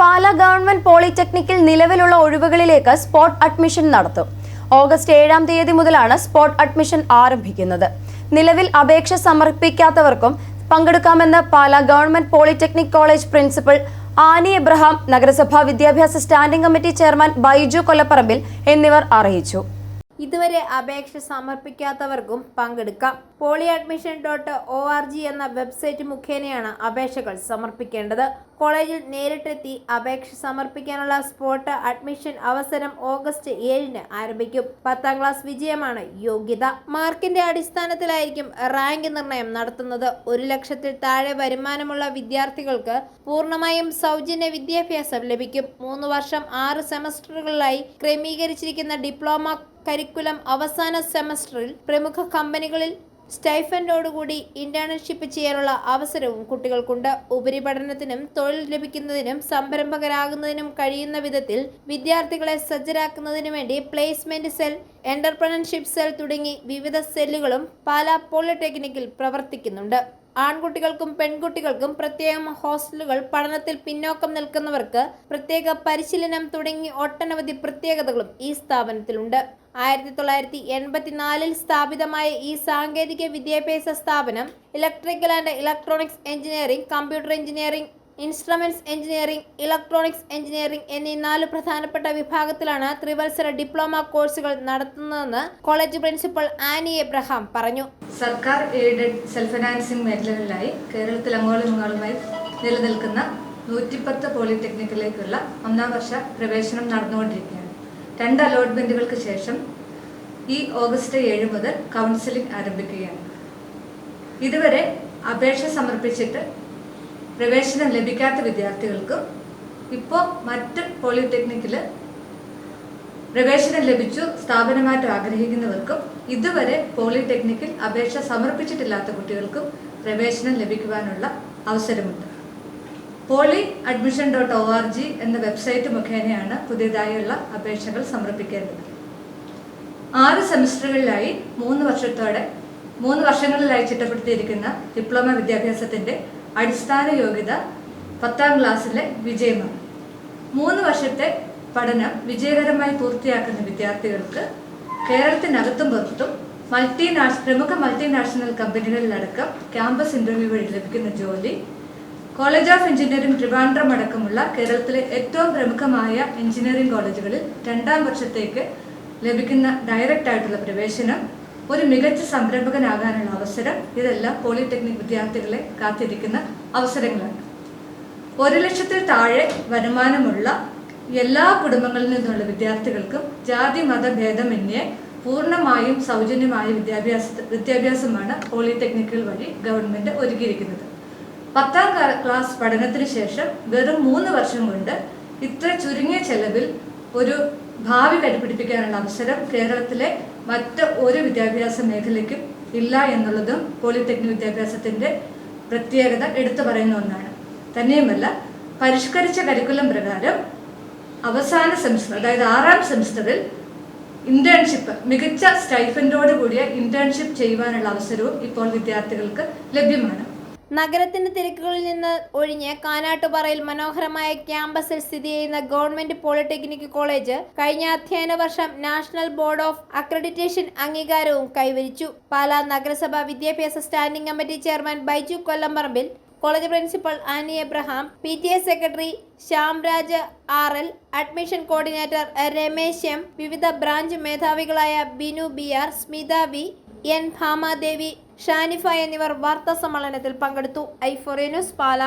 പാല government പോളിടെക്നിക്കിൽ നിലവിലുള്ള ഒഴിവുകളിലേക്ക് സ്പോട്ട് അഡ്മിഷൻ നടത്തും. ഓഗസ്റ്റ് ഏഴാം തീയതി മുതലാണ് സ്പോട്ട് അഡ്മിഷൻ ആരംഭിക്കുന്നത്. നിലവിൽ അപേക്ഷ സമർപ്പിക്കാത്തവർക്കും പങ്കെടുക്കാമെന്ന് Pala government polytechnic college principal Annie Abraham നഗരസഭാ വിദ്യാഭ്യാസ standing committee chairman Baiju Kollapparambil എന്നിവർ അറിയിച്ചു. ഇതുവരെ അപേക്ഷ സമർപ്പിക്കാത്തവർക്കും പങ്കെടുക്കാം. Poly admission dot O R G എന്ന വെബ്സൈറ്റ് മുഖേനയാണ് അപേക്ഷകൾ സമർപ്പിക്കേണ്ടത്. കോളേജിൽ നേരിട്ടെത്തി അപേക്ഷ സമർപ്പിക്കാനുള്ള സ്പോട്ട് അഡ്മിഷൻ അവസരം ഓഗസ്റ്റ് ഏഴിന് ആരംഭിക്കും. പത്താം ക്ലാസ് വിജയമാണ് യോഗ്യത. മാർക്കിന്റെ അടിസ്ഥാനത്തിലായിരിക്കും റാങ്ക് നിർണയം നടത്തുന്നത്. ഒരു ലക്ഷത്തിൽ താഴെ വരുമാനമുള്ള വിദ്യാർത്ഥികൾക്ക് പൂർണമായും സൗജന്യ വിദ്യാഭ്യാസം ലഭിക്കും. മൂന്ന് വർഷം ആറ് സെമസ്റ്ററുകളിലായി ക്രമീകരിച്ചിരിക്കുന്ന ഡിപ്ലോമ കരിക്കുലം അവസാന സെമസ്റ്ററിൽ പ്രമുഖ കമ്പനികളിൽ സ്റ്റൈഫൻഡോടുകൂടി ഇന്റേൺഷിപ്പ് ചെയ്യാനുള്ള അവസരവും കുട്ടികൾക്കുണ്ട്. ഉപരിപഠനത്തിനും തൊഴിൽ ലഭിക്കുന്നതിനും സംരംഭകരാകുന്നതിനും കഴിയുന്ന വിധത്തിൽ വിദ്യാർത്ഥികളെ സജ്ജരാക്കുന്നതിനു വേണ്ടി പ്ലേസ്മെന്റ് സെൽ എന്റർപ്രണർഷിപ്പ് സെൽ തുടങ്ങി വിവിധ സെല്ലുകളും പാലാ പോളിടെക്നിക്കിൽ പ്രവർത്തിക്കുന്നുണ്ട്. ആൺകുട്ടികൾക്കും പെൺകുട്ടികൾക്കും പ്രത്യേകം ഹോസ്റ്റലുകൾ പഠനത്തിൽ പിന്നോക്കം നിൽക്കുന്നവർക്ക് പ്രത്യേക പരിശീലനം തുടങ്ങി ഒട്ടനവധി പ്രത്യേകതകളും ഈ സ്ഥാപനത്തിലുണ്ട്. ആയിരത്തി തൊള്ളായിരത്തി എൺപത്തിനാലിൽ സ്ഥാപിതമായ ഈ സാങ്കേതിക വിദ്യാഭ്യാസ സ്ഥാപനം electrical and electronics engineering computer engineering instruments engineering electronics engineering എന്നീ നാല് പ്രധാനപ്പെട്ട വിഭാഗത്തിലാണ് ത്രിവത്സര ഡിപ്ലോമ കോഴ്സുകൾ നടത്തുന്നതെന്ന് കോളേജ് പ്രിൻസിപ്പൽ ആനി എബ്രഹാം പറഞ്ഞു. സർക്കാർ എയ്ഡഡ് സെൽഫ് ഫിനാൻസിംഗ് മേഖലകളിലായി കേരളത്തിൽ അങ്ങോളം ഇങ്ങോളുമായി നിലനിൽക്കുന്ന നൂറ്റിപ്പത്ത് പോളിടെക്നിക്കിലേക്കുള്ള ഒന്നാം വർഷ പ്രവേശനം നടന്നുകൊണ്ടിരിക്കുകയാണ്. രണ്ട് അലോട്ട്മെന്റുകൾക്ക് ശേഷം ഈ ഓഗസ്റ്റ് ഏഴ് മുതൽ കൗൺസിലിംഗ് ആരംഭിക്കുകയാണ്. ഇതുവരെ അപേക്ഷ സമർപ്പിച്ചിട്ട് പ്രവേശനം ലഭിക്കാത്ത വിദ്യാർത്ഥികൾക്കും ഇപ്പോൾ മറ്റ് പോളിടെക്നിക്കിൽ പ്രവേശനം ലഭിച്ചു സ്ഥാപനമാറ്റം ആഗ്രഹിക്കുന്നവർക്കും ഇതുവരെ പോളിടെക്നിക്കിൽ അപേക്ഷ സമർപ്പിച്ചിട്ടില്ലാത്ത കുട്ടികൾക്കും പ്രവേശനം ലഭിക്കുവാനുള്ള അവസരമുണ്ട്. Poly admission dot O R G എന്ന വെബ്സൈറ്റ് മുഖേനയാണ് പുതിയതായുള്ള അപേക്ഷകൾ സമർപ്പിക്കേണ്ടത്. ആറ് സെമിസ്റ്ററുകളിലായി മൂന്ന് വർഷത്തോടെ മൂന്ന് വർഷങ്ങളിലായി ചിട്ടപ്പെടുത്തിയിരിക്കുന്ന ഡിപ്ലോമ വിദ്യാഭ്യാസത്തിന്റെ അടിസ്ഥാന യോഗ്യത പത്താം ക്ലാസ്സിലെ വിജയമാണ്. മൂന്ന് വർഷത്തെ പഠനം വിജയകരമായി പൂർത്തിയാക്കുന്ന വിദ്യാർത്ഥികൾക്ക് കേരളത്തിനകത്തും പുറത്തും മൾട്ടിനാഷ പ്രമുഖ മൾട്ടിനാഷണൽ കമ്പനികളിലടക്കം ക്യാമ്പസ് ഇന്റർവ്യൂ വഴി ലഭിക്കുന്ന ജോലി കോളേജ് ഓഫ് എഞ്ചിനീയറിംഗ് ട്രിവാൻഡ്രം അടക്കമുള്ള കേരളത്തിലെ ഏറ്റവും പ്രമുഖമായ എഞ്ചിനീയറിംഗ് കോളേജുകളിൽ രണ്ടാം വർഷത്തേക്ക് ലഭിക്കുന്ന ഡയറക്റ്റ് ആയിട്ടുള്ള പ്രവേശനം ഒരു മികച്ച സംരംഭകനാകാനുള്ള അവസരം ഇതെല്ലാം പോളിടെക്നിക് വിദ്യാർത്ഥികളെ കാത്തിരിക്കുന്ന അവസരങ്ങളാണ്. ഒരു ലക്ഷത്തിൽ താഴെ വരുമാനമുള്ള എല്ലാ കുടുംബങ്ങളിൽ നിന്നുള്ള വിദ്യാർത്ഥികൾക്കും ജാതി മത പൂർണമായും സൗജന്യമായ വിദ്യാഭ്യാസ വിദ്യാഭ്യാസമാണ് പോളിടെക്നിക്കുകൾ വഴി ഗവൺമെന്റ് ഒരുക്കിയിരിക്കുന്നത്. പത്താം ക്ലാ- ക്ലാസ് പഠനത്തിന് ശേഷം വെറും മൂന്ന് വർഷം കൊണ്ട് ഇത്ര ചുരുങ്ങിയ ചെലവിൽ ഒരു ഭാവി കരുപിടിപ്പിക്കാനുള്ള അവസരം കേരളത്തിലെ മറ്റ് ഒരു വിദ്യാഭ്യാസ മേഖലയ്ക്കും ഇല്ല എന്നുള്ളതും പോളിടെക്നിക് വിദ്യാഭ്യാസത്തിന്റെ പ്രത്യേകത എടുത്തു പറയുന്ന ഒന്നാണ്. തന്നെയുമല്ല പരിഷ്കരിച്ച കരിക്കുലം പ്രകാരം അവസാന സെമിസ്റ്റർ അതായത് ആറാം സെമിസ്റ്ററിൽ ഇന്റേൺഷിപ്പ് മികച്ച സ്റ്റൈഫൻഡോട് കൂടിയ ഇന്റേൺഷിപ്പ് ചെയ്യുവാനുള്ള അവസരവും ഇപ്പോൾ വിദ്യാർത്ഥികൾക്ക് ലഭ്യമാണ്. നഗരത്തിന്റെ തിരക്കുകളിൽ നിന്ന് ഒഴിഞ്ഞ് കാനാട്ടുപാറയിൽ മനോഹരമായ ക്യാമ്പസിൽ സ്ഥിതി ചെയ്യുന്ന ഗവൺമെന്റ് പോളിടെക്നിക് കോളേജ് കഴിഞ്ഞ അധ്യയന വർഷം നാഷണൽ ബോർഡ് ഓഫ് അക്രഡിറ്റേഷൻ അംഗീകാരവും കൈവരിച്ചു. പാലാ നഗരസഭാ വിദ്യാഭ്യാസ standing committee chairman Baiju Kollamparambil college principal Annie Abraham P T A secretary Shyamraj R L admission coordinator Ramesh M വിവിധ branch മേധാവികളായ Binu B R Smitha V N Bhamadevi Shanifa എന്നിവർ വാർത്താ സമ്മേളനത്തിൽ പങ്കെടുത്തു. Iphoria news പാല.